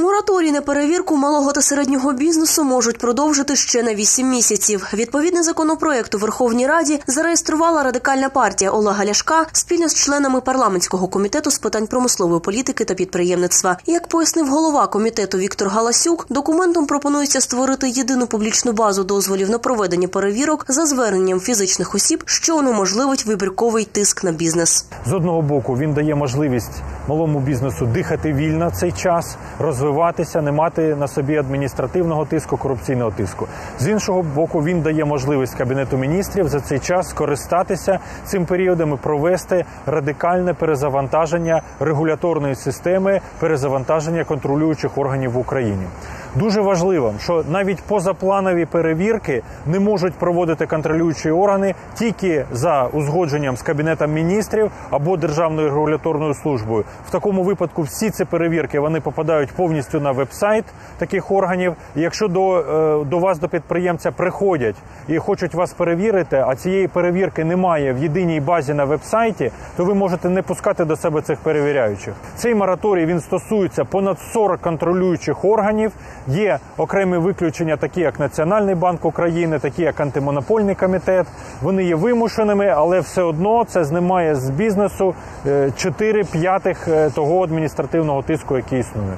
Мораторій на перевірку малого та середнього бізнесу можуть продовжити ще на 8 місяців. Відповідний законопроект у Верховній Раді зареєструвала радикальна партія Олега Ляшка спільно з членами парламентського комітету з питань промислової політики та підприємництва. Як пояснив голова комітету Віктор Галасюк, документом пропонується створити єдину публічну базу дозволів на проведення перевірок за зверненням фізичних осіб, що унеможливить вибірковий тиск на бізнес. З одного боку він дає можливість малому бізнесу дихати вільно цей час, розвиватися, не мати на собі адміністративного тиску, корупційного тиску. З іншого боку, він дає можливість кабінету міністрів за цей час скористатися цим періодом і провести радикальне перезавантаження регуляторної системи, перезавантаження контролюючих органів в Україні. Дуже важливо, що навіть позапланові перевірки не можуть проводити контролюючі органи тільки за узгодженням з кабінетом міністрів або державною регуляторною службою. В такому випадку всі ці перевірки вони попадають повністю на веб-сайт таких органів. І якщо до, е, до вас до підприємця приходять і хочуть вас перевірити, а цієї перевірки немає в єдиній базі на веб-сайті, то ви можете не пускати до себе цих перевіряючих. Цей мораторій він стосується понад 40 контролюючих органів. Є окремі виключення, такі як Національний банк України, такі як антимонопольний комітет. Вони є вимушеними, але все одно це знімає з бізнесу 4 п'ятих е, того адміністративного тиску, який існує.